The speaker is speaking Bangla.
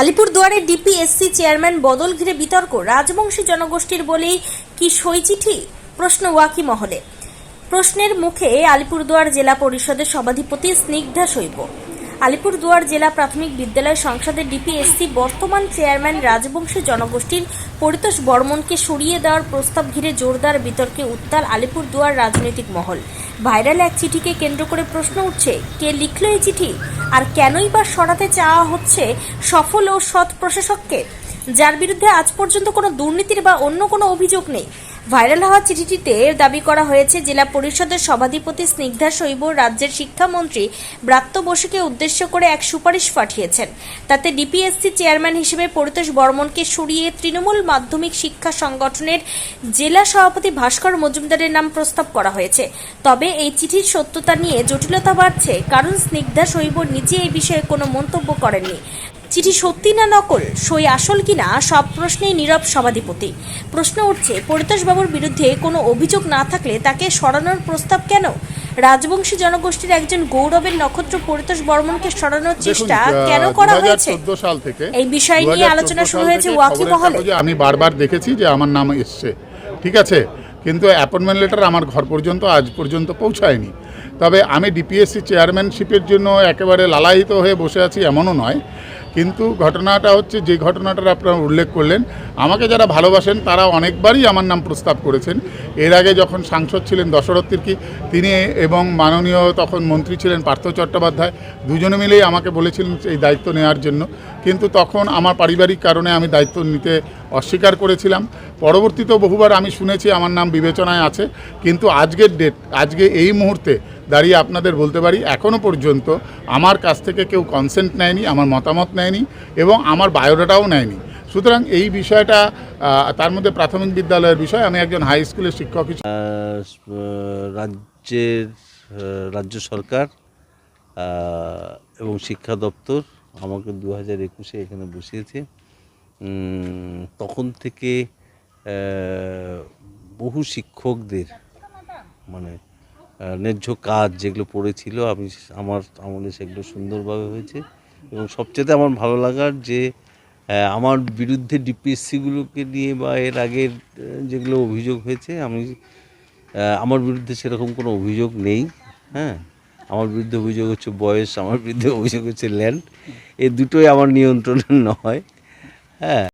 আলিপুরদুয়ারের ডিপিএসসি চেয়ারম্যান বদল ঘিরে বিতর্ক, রাজবংশী জনগোষ্ঠীর বলেই কি সই চিঠি? প্রশ্ন ওয়াকি মহলে প্রশ্নের মুখে আলিপুরদুয়ার জেলা পরিষদের সভাধিপতি স্নিগ্ধা শৈব। আলিপুরদুয়ার জেলা প্রাথমিক বিদ্যালয় সংসদের ডিপিএসসি বর্তমান চেয়ারম্যান রাজবংশী জনগোষ্ঠীর পরিতোষ বর্মনকে সরিয়ে দেওয়ার প্রস্তাব ঘিরে জোরদার বিতর্কে উত্তাল আলিপুরদুয়ার রাজনৈতিক মহল। ভাইরাল এক চিঠিকে কেন্দ্র করে প্রশ্ন উঠছে, কে লিখল এই চিঠি? আর কেনই বা সরাতে চাওয়া হচ্ছে সফল ও সৎ প্রশাসককে? যার বিরুদ্ধে আজ পর্যন্ত কোনো দুর্নীতির বা অন্য কোনো অভিযোগ নেই। ভাইরাল হওয়া চিঠিটিতে দাবি করা হয়েছে, জেলা পরিষদের সভাধিপতি স্নিগ্ধা শৈব রাজ্যের শিক্ষামন্ত্রী ব্রাত্য বসুকে উদ্দেশ্য করে এক সুপারিশ পাঠিয়েছেন। তাতে ডিপিএসসি চেয়ারম্যান হিসেবে পরিতোষ বর্মনকে সরিয়ে তৃণমূল মাধ্যমিক শিক্ষা সংগঠনের জেলা সভাপতি ভাস্কর মজুমদারের নাম প্রস্তাব করা হয়েছে। তবে এই চিঠির সত্যতা নিয়ে জটিলতা বাড়ছে, কারণ স্নিগ্ধা শৈব নিজে এই বিষয়ে কোনো মন্তব্য করেননি। চিঠি সত্যি না নকল সই আসল কিনা সব প্রশ্নেই নীরব সভাধিপতি। প্রশ্ন উঠছে পরিতোষবাবুর বিরুদ্ধে কোনো অভিযোগ না থাকলে তাকে সরানোর প্রস্তাব কেন? রাজবংশী জনগোষ্ঠীর একজন গৌরবের নক্ষত্র পরিতোষ বর্মনকে সরানোর চেষ্টা কেন করা হয়েছে? 2014 সাল থেকে এই বিষয় নিয়ে আলোচনা শুরু হয়েছে ওয়াকি মহলে। আমি বারবার দেখেছি যে আমার নাম এসছে ঠিক আছে? কিন্তু অ্যাপয়েন্টমেন্ট লেটার আমার ঘর পর্যন্ত আজ পর্যন্ত পৌঁছায়নি। তবে আমি ডিপিএসসি চেয়ারম্যানশিপের জন্য একেবারে লালায়িত হয়ে বসে আছি এমনও নয় কিন্তু ঘটনাটা হচ্ছে যে ঘটনাটার আপনারা উল্লেখ করলেন, আমাকে যারা ভালোবাসেন তারা অনেকবারই আমার নাম প্রস্তাব করেছেন। এর আগে যখন সাংসদ ছিলেন দশরথ তির্কি, তিনি এবং মাননীয় তখন মন্ত্রী ছিলেন পার্থ চট্টোপাধ্যায়, দুজনে মিলেই আমাকে বলেছিলেন এই দায়িত্ব নেওয়ার জন্য। কিন্তু তখন আমার পারিবারিক কারণে আমি দায়িত্ব নিতে অস্বীকার করেছিলাম। পরবর্তীতেও বহুবার আমি শুনেছি আমার নাম বিবেচনায় আছে, কিন্তু আজকের ডেট আজকে এই মুহূর্তে দাঁড়িয়ে আপনাদের বলতে পারি এখনও পর্যন্ত আমার কাছ থেকে কেউ কনসেন্ট নেয়নি, আমার মতামত নেয়নি এবং আমার বায়োডাটাও নেয়নি। সুতরাং এই বিষয়টা তার মধ্যে প্রাথমিক বিদ্যালয়ের বিষয়, আমি একজন হাই স্কুলের শিক্ষক হিসেবে রাজ্যের রাজ্য সরকার এবং শিক্ষা দপ্তর আমাকে দু হাজার একুশে এখানে বসিয়েছে। তখন থেকে বহু শিক্ষকদের মানে ন্যায্য কাজ যেগুলো পড়েছিল, আমি আমার আমলে সেগুলো সুন্দরভাবে হয়েছে। এবং সবচেয়ে আমার ভালো লাগার যে আমার বিরুদ্ধে ডিপিএসসিগুলোকে নিয়ে বা এর আগের যেগুলো অভিযোগ হয়েছে, আমি আমার বিরুদ্ধে সেরকম কোনো অভিযোগ নেই হ্যাঁ? আমার বিরুদ্ধে অভিযোগ হচ্ছে বয়স, আমার বিরুদ্ধে অভিযোগ হচ্ছে ল্যান্ড। এই দুটোই আমার নিয়ন্ত্রণে নয়। হ্যাঁ